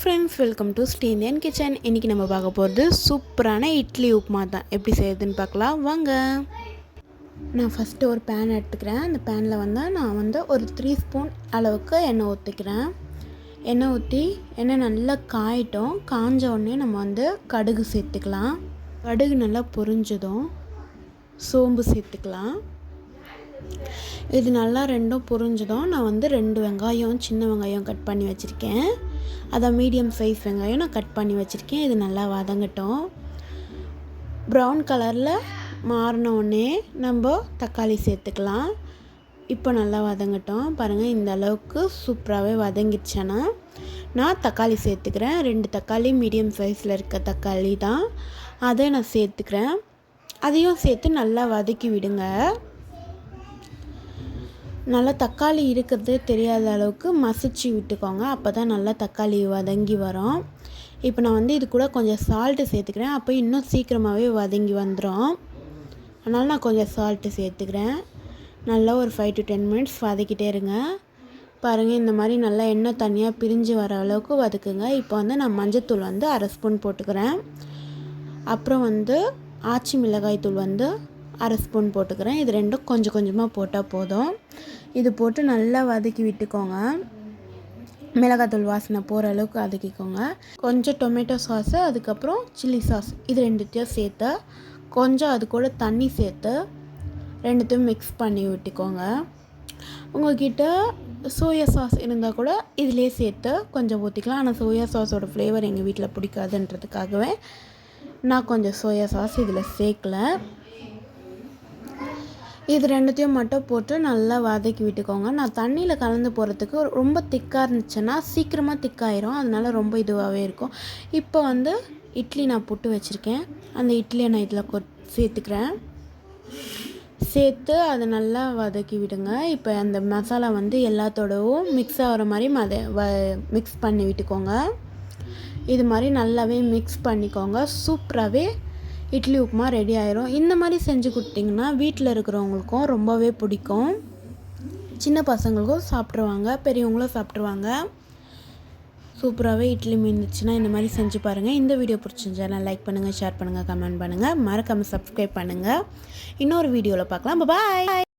Friends welcome to ஸ்டேந்தியன் kitchen இன்றைக்கி நம்ம பார்க்க போகிறது சூப்பரான இட்லி உப்புமா தான். எப்படி செய்யுதுன்னு பார்க்கலாம். வாங்க. நான் ஃபஸ்ட்டு ஒரு பேன் எடுத்துக்கிறேன். அந்த பேனில் வந்து நான் வந்து ஒரு த்ரீ ஸ்பூன் அளவுக்கு எண்ணெய் ஊற்றிக்கிறேன் எண்ணெய் ஊற்றி எண்ணெய் நல்லா காயிட்டோம். காஞ்ச உடனே நம்ம வந்து கடுகு சேர்த்துக்கலாம். கடுகு நல்லா பொரிஞ்சதும் சோம்பு சேர்த்துக்கலாம். இது நல்லா ரெண்டும் புரிஞ்சதும் நான் வந்து ரெண்டு வெங்காயம் சின்ன வெங்காயம் கட் பண்ணி வச்சுருக்கேன். அதான் மீடியம் சைஸ் வெங்காயம் நான் கட் பண்ணி வச்சுருக்கேன். இது நல்லா வதங்கட்டும். ப்ரௌன் கலரில் மாறினோடனே நம்ம தக்காளி சேர்த்துக்கலாம். இப்போ நல்லா வதங்கட்டும். பாருங்கள் இந்த அளவுக்கு சூப்பராகவே வதங்கிடுச்சேன்னா நான் தக்காளி சேர்த்துக்கிறேன். ரெண்டு தக்காளி மீடியம் சைஸில் இருக்க தக்காளி தான். அதை நான் சேர்த்துக்கிறேன். அதையும் சேர்த்து நல்லா வதக்கி விடுங்க. நல்லா தக்காளி இருக்கிறதே தெரியாத அளவுக்கு மசிச்சு விட்டுக்கோங்க. அப்போ தான் நல்லா தக்காளி வதங்கி வரும். இப்போ நான் வந்து இது கூட கொஞ்சம் சால்ட்டு சேர்த்துக்கிறேன். அப்போ இன்னும் சீக்கிரமாகவே வதங்கி வந்துடும் அதனால் நான் கொஞ்சம் சால்ட்டு சேர்த்துக்கிறேன். நல்லா ஒரு ஃபைவ் டு டென் மினிட்ஸ் வதக்கிட்டே இருங்க. பாருங்கள் இந்த மாதிரி நல்லா எண்ணெய் தனியாக பிரிஞ்சு வர அளவுக்கு வதக்குங்க. இப்போ வந்து நான் மஞ்சத்தூள் வந்து அரை ஸ்பூன் போட்டுக்கிறேன். அப்புறம் வந்து ஆச்சி மிளகாய் தூள் வந்து அரை ஸ்பூன் போட்டுக்கிறேன். இது ரெண்டும் கொஞ்சம் கொஞ்சமாக போட்டால் போதும். இது போட்டு நல்லா வதக்கி விட்டுக்கோங்க. மிளகாத்தூள் வாசனை போகிற அளவுக்கு வதக்கிக்கோங்க. கொஞ்சம் டொமேட்டோ சாஸு அதுக்கப்புறம் சில்லி சாஸ். இது ரெண்டுத்தையும் சேர்த்து கொஞ்சம் அது கூட தண்ணி சேர்த்து ரெண்டுத்தையும் மிக்ஸ் பண்ணி விட்டுக்கோங்க. உங்கள்கிட்ட சோயா சாஸ் இருந்தால் கூட இதிலே சேர்த்து கொஞ்சம் ஊற்றிக்கலாம் ஆனால் சோயா சாஸோட ஃப்ளேவர் எங்கள் வீட்டில் பிடிக்காதுன்றதுக்காகவே நான் கொஞ்சம் சோயா சாஸ் இதில் சேர்க்கல. இது ரெண்டுத்தையும் மட்டும் போட்டு நல்லா வதக்கி விட்டுக்கோங்க. நான் தண்ணியில் கலந்து போகிறதுக்கு ரொம்ப திக்காக இருந்துச்சுன்னா சீக்கிரமாக திக்காயிரும். அதனால் ரொம்ப இதுவாகவே இருக்கும். இப்போ வந்து இட்லி நான் புட்டு வச்சுருக்கேன். அந்த இட்லியை நான் இதில் கொ சேர்த்துக்கிறேன். சேர்த்து அதை நல்லா வதக்கி விடுங்க. இப்போ அந்த மசாலா வந்து எல்லாத்தோடவும் மிக்ஸ் ஆகிற மாதிரி மத வ மிக்ஸ் பண்ணி விட்டுக்கோங்க. இது மாதிரி நல்லாவே மிக்ஸ் பண்ணிக்கோங்க. சூப்பராகவே இட்லி உப்புமா ரெடி ஆயிரும். இந்த மாதிரி செஞ்சு கொடுத்தீங்கன்னா வீட்டில் இருக்கிறவங்களுக்கும் ரொம்பவே பிடிக்கும். சின்ன பசங்களுக்கும் சாப்பிட்ருவாங்க பெரியவங்களும் சாப்பிட்ருவாங்க சூப்பராகவே இட்லி மீந்துச்சுன்னா இந்த மாதிரி செஞ்சு பாருங்கள் இந்த வீடியோ பிடிச்சிருந்தா லைக் பண்ணுங்கள் ஷேர் பண்ணுங்கள் கமெண்ட் பண்ணுங்கள் மறக்காமல் சப்ஸ்கிரைப் பண்ணுங்கள் இன்னொரு வீடியோவில் பார்க்கலாம். பாய்